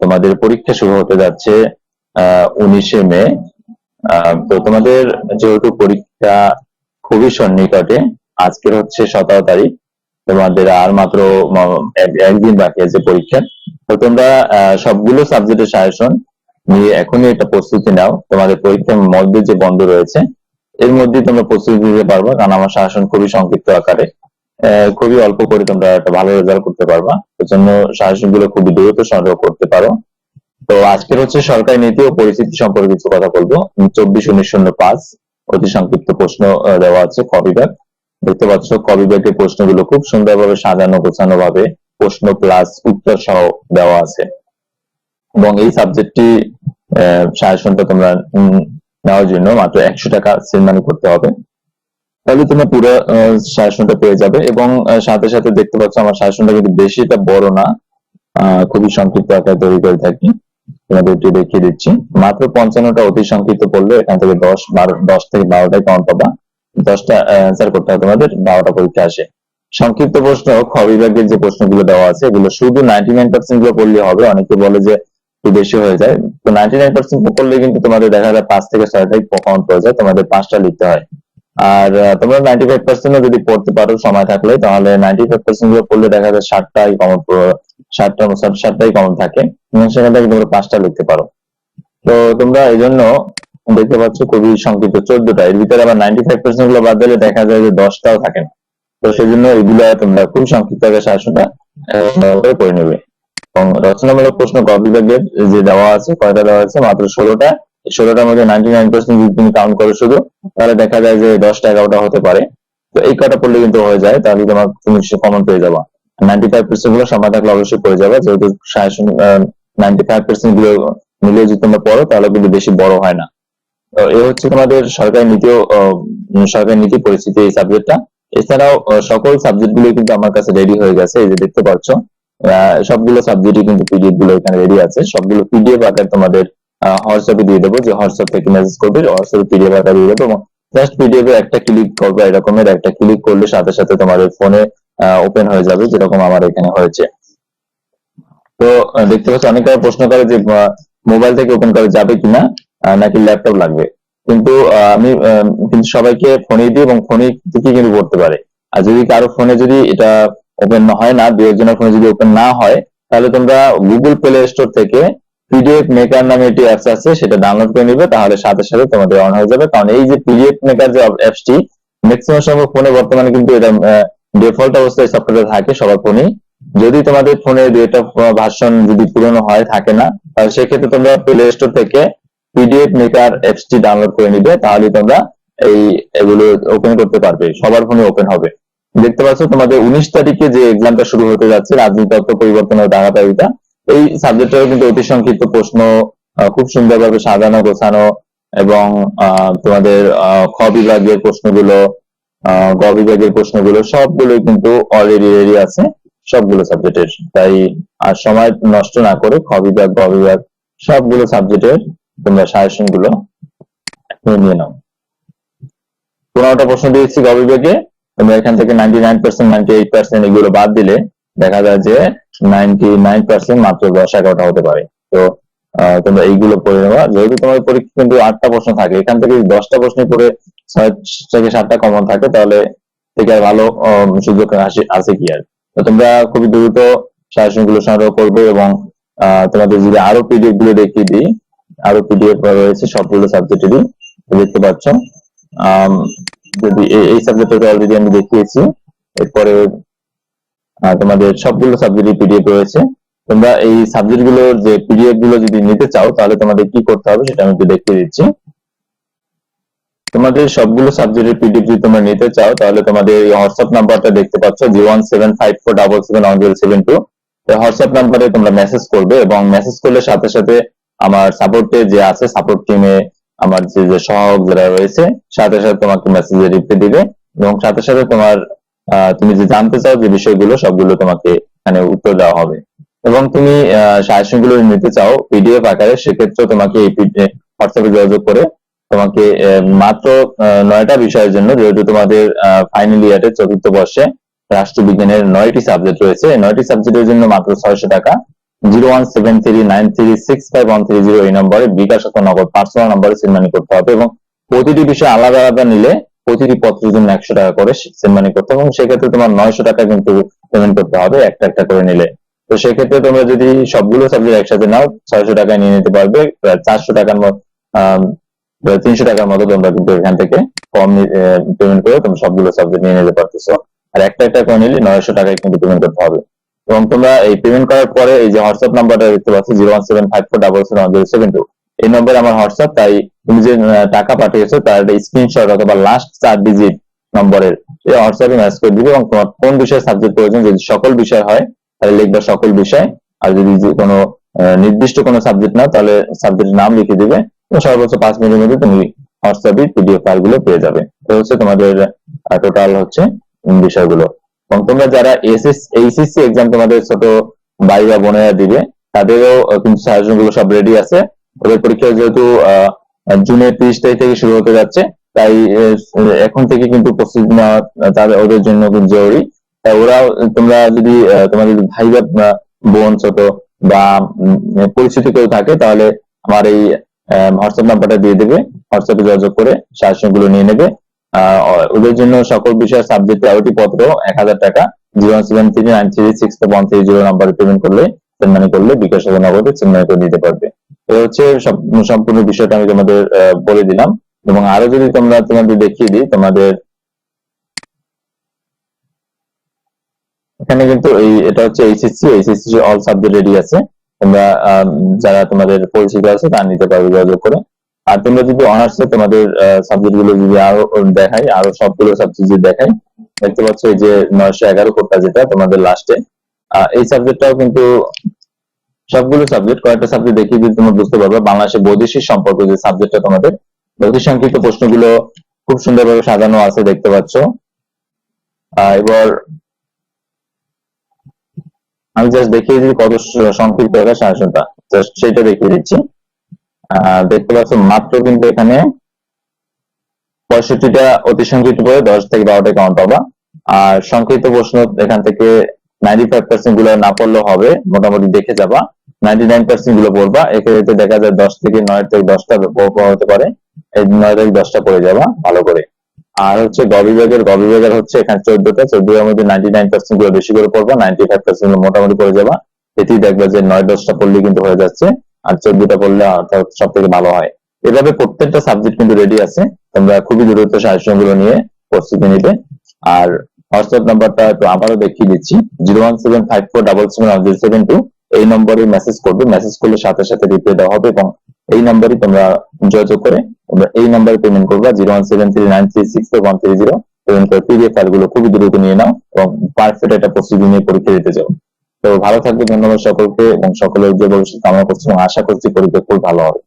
তোমাদের পরীক্ষা শুরু হতে যাচ্ছে উনিশে মে। তো তোমাদের যেহেতু পরীক্ষা খুবই সন্নিকটে, আজকের হচ্ছে সতেরো তারিখ, তোমাদের আর মাত্র এক- একদিন বাকি আছে পরীক্ষা তো তোমরা সবগুলো সাবজেক্টের সাজেশন নিয়ে এখনই একটা প্রস্তুতি নাও। তোমাদের পরীক্ষার মধ্যে যে বন্ধ রয়েছে, এর মধ্যে তোমরা প্রস্তুতি দিতে পারবা, কারণ আমার শাসন খুবই সংক্ষিপ্ত আকারে। খুবই অল্প করে তোমরা একটা ভালো রেজাল্ট করতে পারবা। জন্য সাজেশনগুলো খুবই দ্রুত সংগ্রহ করতে পারো। তো আজকের হচ্ছে সরকারি নীতি ও পরিস্থিতি সম্পর্কে কিছু কথা বলব। চব্বিশ উনিশ শূন্য পাঁচ, অতি সংক্ষিপ্ত প্রশ্ন দেওয়া আছে ক বিভাগ দেখতে পাচ্ছ ক বিভাগের প্রশ্নগুলো খুব সুন্দরভাবে সাজানো, গোছানো ভাবে প্রশ্ন প্লাস উত্তর সহ দেওয়া আছে। এবং এই সাবজেক্টটি সাজেশনটা তোমরা নেওয়ার জন্য মাত্র একশো টাকা সেলমানি করতে হবে। তাহলে তোমরা পুরো শাসনটা পেয়ে যাবে এবং সাথে সাথে দেখতে পাচ্ছ আমার শাসনটা কিন্তু বেশি এটা বড় না খুবই সংক্ষিপ্ত আকারে তৈরি করে থাকি। তোমাদের একটু দেখিয়ে দিচ্ছি। মাত্র পঞ্চান্নটা অতি সংক্ষিপ্ত পড়লে এখান থেকে দশ, বারো, দশ থেকে বারোটায় কাউন্ট পাবা। দশটা অ্যান্সার করতে হবে তোমাদের, বারোটা পরীক্ষা আসে। সংক্ষিপ্ত প্রশ্ন, খ বিভাগের যে প্রশ্নগুলো দেওয়া আছে, এগুলো শুধু নাইনটি নাইন পার্সেন্টগুলো পড়লে হবে। অনেকে বলে যে একটু বেশি হয়ে যায়। তো নাইনটি নাইন পার্সেন্ট পড়লে কিন্তু তোমাদের দেখা যায় পাঁচ থেকে ছয়টাই কাউন্ট হয়ে যায়, তোমাদের পাঁচটা লিখতে হয়। আর তোমরা নাইনটি ফাইভ পার্সেন্টও যদি পড়তে পারো সময় থাকলে, তাহলে নাইনটি ফাইভ পার্সেন্টগুলো পড়লে দেখা যায় ষাটটাই কমন ষাটটা ষাটটাই কমন থাকে। সেখান থেকে তোমরা পাঁচটা লিখতে পারো। তো তোমরা এই জন্য দেখতে পাচ্ছ খুবই সংক্ষিপ্ত চোদ্দটা। এর ভিতরে আবার নাইনটি ফাইভ পার্সেন্টগুলো বাদ দিলে দেখা যায় যে দশটাও থাকে না। তো সেই জন্য এগুলো তোমরা খুব সংক্ষিপ্ত শাসনটা করে নেবে। এবং রচনামূলক প্রশ্ন ক যে দেওয়া আছে, কয়টা দেওয়া আছে? মাত্র ষোলোটা। ষোলোটার মধ্যে নাইনটি নাইন পার্সেন্ট যদি তুমি কাউন্ট করো শুধু তাহলে দেখা যায় যে দশটা এগারোটা হতে পারে। তো এই কটা পড়লে কিন্তু হয়ে যায় তাহলে তোমার তুমি কমন পেয়ে যাবা। নাইনটি ফাইভ পার্সেন্টগুলো সময় থাকলে অবশ্যই পড়ে যাবে যেহেতু নাইনটি ফাইভ পার্সেন্টগুলো মিলিয়ে যদি তোমরা পড়ো তাহলে কিন্তু বেশি বড় হয় না। এ হচ্ছে তোমাদের সরকারি নীতি আহ, উম, সরকারি নীতি পরিস্থিতি এই সাবজেক্টটা এছাড়াও সকল সাবজেক্টগুলো কিন্তু আমার কাছে রেডি হয়ে গেছে এই যে দেখতে পাচ্ছ। সবগুলো সাবজেক্টই কিন্তু পিডিএফগুলো এখানে রেডি আছে। সবগুলো পিডিএফ আকারে তোমাদের হোয়াটসঅ্যাপে দিয়ে দেবো যে হোয়াটসঅ্যাপ থেকে মেসেজ করবে হোয়াটসঅ্যাপে পিডিএফ আকারে দিয়ে দেবো জাস্ট পিডিএফ একটা ক্লিক করবে, এরকমের একটা ক্লিক করলে সাথে সাথে তোমার ফোনে ওপেন হয়ে যাবে, যেরকম আমার এখানে হয়েছে। তো দেখতে পাচ্ছ অনেকে প্রশ্ন করে যে মোবাইল থেকে ওপেন করা যাবে কিনা নাকি ল্যাপটপ লাগবে। কিন্তু আমি কিন্তু সবাইকে ফোনে দিই এবং ফোনে থেকে কিন্তু করতে পারে। আর যদি কারও ফোনে যদি এটা ওপেন হয় না দু একজনের ফোনে যদি ওপেন না হয়, তাহলে তোমরা গুগল প্লে স্টোর থেকে পিডিএফ মেকার নামে একটি অ্যাপস আছে, সেটা ডাউনলোড করে নিবে, তাহলে সাথে সাথে তোমাদের অন হয়ে যাবে। কারণ এই যে পিডিএফ মেকার যে অ্যাপসটি ম্যাক্সিমাম সময় ফোনে বর্তমানে কিন্তু এটা ডিফল্ট অবস্থায় সফটওয়্যার থাকে সবার ফোনেই যদি তোমাদের ফোনে দুইটা ভার্সন যদি পুরনো হয়, থাকে না, তাহলে সেক্ষেত্রে তোমরা প্লে স্টোর থেকে পিডিএফ মেকার অ্যাপসটি ডাউনলোড করে নিবে তাহলে তোমরা এই, এগুলো ওপেন করতে পারবে, সবার ফোনে ওপেন হবে। দেখতে পাচ্ছ, তোমাদের উনিশ তারিখে যে এক্সামটা শুরু হতে যাচ্ছে রাজনীতি তত্ত্ব পরিবর্তন ও ধারাবাহিকতা এই সাবজেক্টের কিন্তু অতি সংক্ষিপ্ত প্রশ্ন খুব সুন্দরভাবে সাজানো, গোছানো এবং তোমাদের খ বিভাগের প্রশ্নগুলো গ বিভাগের প্রশ্নগুলো সবগুলোই কিন্তু অলরেডি রেডি আছে, সবগুলো সাবজেক্টের। তাই আর সময় নষ্ট না করে খ বিভাগ, গ বিভাগ সবগুলো সাবজেক্টের তোমরা সাজেশনগুলো নিয়ে নাও। পনেরোটা প্রশ্ন দিয়েছি গ বিভাগে, তোমরা এখান থেকে ninety nine percent ninety eight percent এগুলো বাদ দিলে দেখা যায় যে নাইনটি নাইন পার্সেন্ট মাত্র দশ এগারোটা হতে পারে। তো তোমরা এইগুলো পড়ে নেওয়া যেহেতু তোমার পরীক্ষা কিন্তু আটটা প্রশ্ন থাকে, এখান থেকে দশটা প্রশ্ন পড়ে ছয় থেকে সাতটা কমন থাকে, তাহলে থেকে আর ভালো সুযোগ আছে কি আর? তোমরা খুবই দ্রুত সাজেশনগুলো সংগ্রহ করবে এবং তোমাদের যদি আরও পিডিএফগুলো দেখিয়ে দিই, আরও পিডিএফ রয়েছে, সবগুলো সাবজেক্টেরই দেখতে পাচ্ছ। যদি এই- সাবজেক্টটা অলরেডি আমি দেখিয়েছি। এরপরে তোমাদের সবগুলো সাবজেক্টের পিডিএফ রয়েছে। তোমরা এই সাবজেক্টগুলোর যে পিডিএফগুলো যদি নিতে চাও, তাহলে তোমাদের কি করতে হবে সেটা আমি একটু দেখিয়ে দিচ্ছি। তোমাদের সবগুলো সাবজেক্টের পিডিএফ যদি তোমরা নিতে চাও, তাহলে তোমাদের এই হোয়াটসঅ্যাপ নাম্বারটা দেখতে পাচ্ছ জি one seven five four double seven one zero seven two WhatsApp নাম্বারে তোমরা মেসেজ করবে এবং মেসেজ করলে সাথে সাথে আমার সাপোর্টে যে আছে সাপোর্ট টিমে আমার যে সহায়ক যারা রয়েছে, সাথে সাথে তোমাকে মেসেজে রিপ্লাই দিবে এবং সাথে সাথে তোমার তুমি যে জানতে চাও যে বিষয়গুলো, সবগুলো তোমাকে এখানে উত্তর দেওয়া হবে। এবং তুমি সাজেশনগুলো নিতে চাও পিডিএফ আকারে সেক্ষেত্রে তোমাকে এই হোয়াটসঅ্যাপে যোগাযোগ করে তোমাকে মাত্র নয়টা বিষয়ের জন্য, যেহেতু তোমাদের ফাইনাল ইয়ারের চতুর্থ বর্ষে রাষ্ট্রবিজ্ঞানের নয়টি সাবজেক্ট রয়েছে নয়টি সাবজেক্টের জন্য মাত্র ছয়শো টাকা। Zero one seven three nine three six five one three zero এই নম্বরে বিকাশ নগদ পার্সোনাল নম্বরে সেন্ড করতে হবে এবং প্রতিটি বিষয় আলাদা আলাদা নিলে প্রতিটি পত্রের জন্য একশো টাকা করে সেন্ড মানি করতে এবং সেক্ষেত্রে তোমার নয়শো টাকা কিন্তু পেমেন্ট করতে হবে, একটা একটা করে নিলে। তো সেক্ষেত্রে তোমরা যদি সবগুলো সাবজেক্ট একসাথে নাও, ছয়শো টাকায় নিয়ে নিতে পারবে চারশো টাকার মতো তিনশো টাকার মতো তোমরা কিন্তু এখান থেকে কম পেমেন্ট করে তোমরা সবগুলো সাবজেক্ট নিয়ে নিতে পারতেছো। আর একটা একটা করে নিলে নয়শো টাকায় কিন্তু পেমেন্ট করতে হবে। এবং তোমরা এই পেমেন্ট করার পরে এই যে হোয়াটসঅ্যাপ নাম্বারটা দেখতে পাচ্ছ zero one seven five four double seven zero seven two এই নম্বরে আমার হোয়াটসঅ্যাপ তাই তুমি যে টাকা পাঠিয়েছো, তার একটা স্ক্রিনশট অথবা লাস্ট চার ডিজিট নম্বরের এই হোয়াটসঅ্যাপে মেসেজ করে দিবে এবং তোমার কোন বিষয়ে সাবজেক্ট প্রয়োজন, যদি সকল বিষয় হয়, তাহলে লিখবে সকল বিষয়। আর যদি কোনো নির্দিষ্ট কোনো সাবজেক্ট না তাহলে সাবজেক্টের নাম লিখে দিবে এবং সর্বোচ্চ পাঁচ মিনিটের মধ্যে তুমি হোয়াটসঅ্যাপে পিডিএফ ফাইলগুলো পেয়ে যাবে। তো হচ্ছে তোমাদের টোটাল হচ্ছে বিষয়গুলো। এবং তোমরা যারা এসএস এইচএসসি এক্সাম তোমাদের ছোট ভাই বা বোনেরা দিবে, তাদেরও কিন্তু সাজেশন সব রেডি আছে। ওদের পরীক্ষা যেহেতু জুনের তিরিশ তারিখ থেকে শুরু হতে যাচ্ছে, তাই এখন থেকে কিন্তু প্রস্তুতি নেওয়া তাদের ওদের জন্য খুব জরুরি। তাই ওরাও তোমরা যদি তোমাদের ভাই বা বোন, ছোট বা পরিচিত কেউ থাকে, তাহলে আমার এই হোয়াটসঅ্যাপ নাম্বারটা দিয়ে দেবে হোয়াটসঅ্যাপে যোগাযোগ করে সাজেশনগুলো নিয়ে নেবে। ওদের জন্য সকল বিষয় সাবজেক্ট আইওটি পত্র এক হাজার টাকা zero seven three nine three six one three zero নাম্বারে পেমেন্ট করলে সেন্ড করলে বিকাশ নগদে সেন্ড করে দিতে পারবে। তো হচ্ছে সম্পূর্ণ বিষয়টা আমি তোমাদের বলে দিলাম। এবং আরও যদি তোমরা তোমাদের দেখিয়ে দিই, তোমাদের এখানে কিন্তু এই, এটা হচ্ছে HSC HSC all subject ready আছে। তোমরা যারা তোমাদের পরিচিত আছে তা নিতে পারবে যোগাযোগ করে। আর তোমরা যদি অনার্সে তোমাদের সাবজেক্টগুলো যদি আরও দেখাই, আরও সবগুলো সাবজেক্ট যদি দেখাই, দেখতে পাচ্ছ এই যে নয়শো এগারো কোডটা যেটা তোমাদের লাস্টে এই সাবজেক্টটাও কিন্তু সবগুলো সাবজেক্ট কয়েকটা সাবজেক্ট দেখিয়ে দিলে তোমরা বুঝতে পারবে। বাংলাদেশের বৈদেশিক সম্পর্ক যে সাবজেক্টটা তোমাদের অতি সংক্ষিপ্ত প্রশ্নগুলো খুব সুন্দরভাবে সাজানো আছে, দেখতে পাচ্ছ। এবার আমি জাস্ট দেখিয়ে দিই কত সংক্ষিপ্ত এটা সাজেশনটা জাস্ট সেটা দেখিয়ে দিচ্ছি। দেখতে পাচ্ছ মাত্র কিন্তু এখানে পঁয়ষট্টিটা অতি সংক্ষিপ্ত করে দশ থেকে বারোটা কাউন্ট পাবা আর সংক্ষিপ্ত প্রশ্ন এখান থেকে নাইনটি ফাইভ পার্সেন্টগুলো না পড়লেও হবে, মোটামুটি দেখে যাবা। নাইনটি গুলো পড়বা এক্ষেত্রে দেখা যায় দশ থেকে নয় থেকে দশটা হতে পারে নয় থেকে দশটা পড়ে যাবা, ভালো করে। আর হচ্ছে গ বিভাগের হচ্ছে এখানে চোদ্দটা, চোদ্দটার মধ্যে গুলো বেশি করে পড়বা নাইনটি মোটামুটি পড়ে যাবা। এতেই দেখবে যে নয় দশটা পড়লে কিন্তু হয়ে যাচ্ছে, আর চোদ্দটা পড়লে সব থেকে ভালো হয়। এভাবে প্রত্যেকটা সাবজেক্ট কিন্তু রেডি আছে, তোমরা খুবই দ্রুত সাজেশনগুলো নিয়ে প্রস্তুতি নিবে। আর হোয়াটসঅ্যাপ নাম্বারটা একটু আবারও দেখিয়ে দিচ্ছি zero one seven five four double seven zero seven two এই নম্বরে মেসেজ করবে। মেসেজ করলে সাথে সাথে রিপ্লাই দেওয়া হবে এবং এই নম্বরে তোমরা যোগাযোগ করে তোমরা এই নম্বরে পেমেন্ট করবা। Zero one seven three nine three six one three zero payment করে পিডিএফ ফাইলগুলো খুবই দ্রুত নিয়ে নাও এবং পারফেক্ট একটা প্রস্তুতি নিয়ে পরীক্ষা দিতে যাও তো ভালো থাকবে, ধন্যবাদ সকলকে এবং সকলের যে ভবিষ্যৎ কামনা করছি এবং আশা করছি পরীক্ষা খুব ভালো হবে।